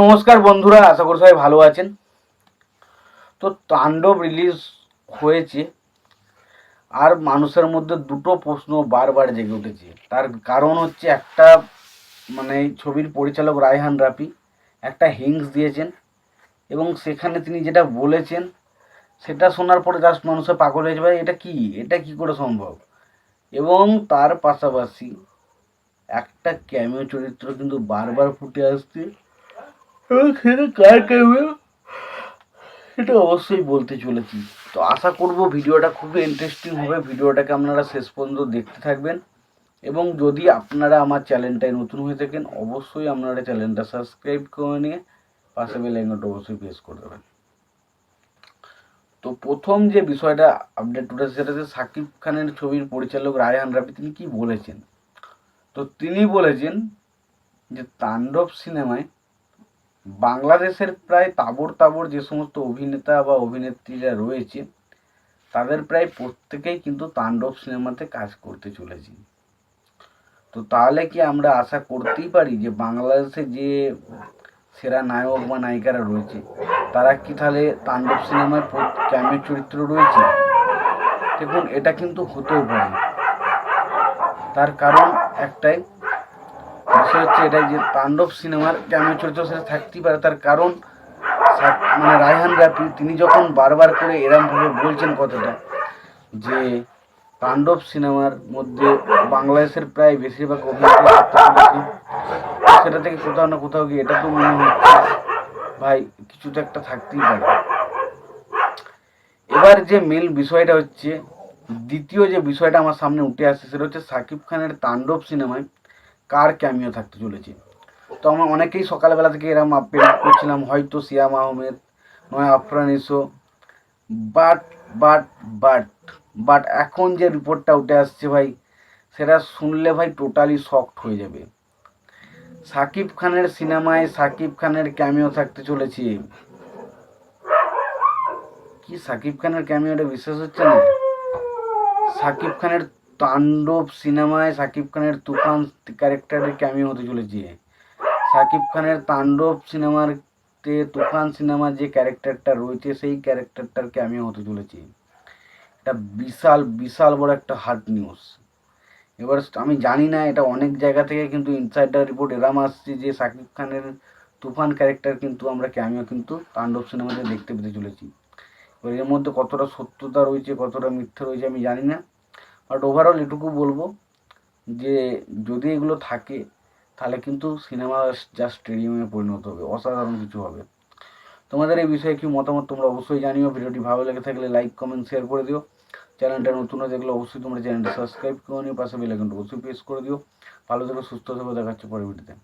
নমস্কার বন্ধুরা, আশা করি সবাই ভালো আছেন। তো তাণ্ডব রিলিজ হয়েছে আর মানুষের মধ্যে দুটো প্রশ্ন বারবার জেগে উঠেছে। তার কারণ হচ্ছে একটা মানে ছবির পরিচালক রায়হান রাফি একটা হিংস দিয়েছেন এবং সেখানে তিনি যেটা বলেছেন, সেটা শোনার পরে জাস্ট মানুষের পাগল হয়ে যাবে, এটা কি? এটা কি করে সম্ভব? এবং তার পাশাপাশি একটা ক্যামিও চরিত্র কিন্তু বারবার ফুটে আসছে। এবং সেটা কার এটা অবশ্যই বলতে চলেছি। তো আশা করব ভিডিওটা খুবই ইন্টারেস্টিং হবে। ভিডিওটাকে আপনারা শেষ পর্যন্ত দেখতে থাকবেন। এবং যদি আপনারা আমার চ্যানেলটায় নতুন হয়ে থাকেন, অবশ্যই আপনারা চ্যানেলটা সাবস্ক্রাইব করে নিয়ে পাশে বেল অবশ্যই প্রেস করে দেবেন। তো প্রথম যে বিষয়টা আপডেট উঠেছে সেটা হচ্ছে সাকিব খানের ছবির পরিচালক রায়হান রাফি। তিনি কী বলেছেন? তো তিনি বলেছেন যে তাণ্ডব সিনেমায় বাংলাদেশের প্রায় তাবড় তাবড় যে সমস্ত অভিনেতা বা অভিনেত্রীরা রয়েছে, তাদের প্রায় প্রত্যেকেই কিন্তু তাণ্ডব সিনেমাতে কাজ করতে চলেছে। তো তাহলে কি আমরা আশা করতেই পারি যে বাংলাদেশে যে সেরা নায়ক বা নায়িকারা রয়েছে, তারা কি তাহলে তাণ্ডব সিনেমায় ক্যামের চরিত্র রয়েছে? দেখুন, এটা কিন্তু হতেও পারে। তার কারণ একটাই বিষয় হচ্ছে এটাই যে তাণ্ডব সিনেমার ক্যামিও চরিত্র সেটা থাকতেই পারে। তার কারণ মানে রায়হান রাফি তিনি যখন বারবার করে এরমভাবে বলছেন কথাটা যে তাণ্ডব সিনেমার মধ্যে বাংলাদেশের প্রায় বেশিরভাগ অভিনেতা থাকতে চলেছে, সেটা থেকে কোথাও না কোথাও গিয়ে এটা তো মনে হচ্ছে ভাই কিছু তো একটা থাকতেই পারে। এবার যে মেল বিষয়টা হচ্ছে দ্বিতীয় যে বিষয়টা আমার সামনে উঠে আসছে সেটা হচ্ছে সাকিব খানের তাণ্ডব সিনেমায় কার ক্যামিও থাকতে চলেছে। তো আমরা অনেকেই সকালবেলা থেকে এরম আপডেট করছিলাম, হয়তো সিয়াম আহমেদ নয়, আফরান ইসো বাট বাট বাট বাট এখন যে রিপোর্টটা উঠে আসছে ভাই, সেটা শুনলে ভাই টোটালি শকড হয়ে যাবে। সাকিব খানের সিনেমায় সাকিব খানের ক্যামিও থাকতে চলেছে। কি সাকিব খানের ক্যামিওটা বিশ্বাস হচ্ছে না? সাকিব খানের তাণ্ডব সিনেমায় সাকিব খানের তুফান ক্যারেক্টারের ক্যামিও হতে চলেছে। সাকিব খানের তাণ্ডব সিনেমার তুফান সিনেমার যে ক্যারেক্টারটা রয়েছে, সেই ক্যারেক্টারটার ক্যামিও হতে চলেছে। এটা বিশাল বিশাল বড় একটা হার্ড নিউজ এবার আমি জানি না, এটা অনেক জায়গা থেকে কিন্তু ইনসাইডার রিপোর্ট এরাম আসছে যে সাকিব খানের তুফান ক্যারেক্টার কিন্তু আমরা ক্যামিও কিন্তু তাণ্ডব সিনেমাতে দেখতে পেতে চলেছি। এবার এর মধ্যে কতটা সত্যতা রয়েছে, কতটা মিথ্যা রয়েছে আমি জানি না। বাট ওভারঅল এটুকু বলব যে যদি এগুলো থাকে, তাহলে কিন্তু সিনেমা যা স্টেডিয়ামে পরিণত হবে, অসাধারণ কিছু হবে। তোমাদের এই বিষয়ে কি মতামত তোমরা অবশ্যই জানিও, ভিডিওটি ভালো লেগে থাকলে লাইক কমেন্ট শেয়ার করে দিও। চ্যানেলটা নতুন হয়ে দেখলে অবশ্যই তোমরা চ্যানেলটা সাবস্ক্রাইব করে নিও, পাশে বেলাইকনটা অবশ্যই প্রেস করে দিও। ভালো থেকো, সুস্থ থেকো দেখাচ্ছে পরে ভিডিওতে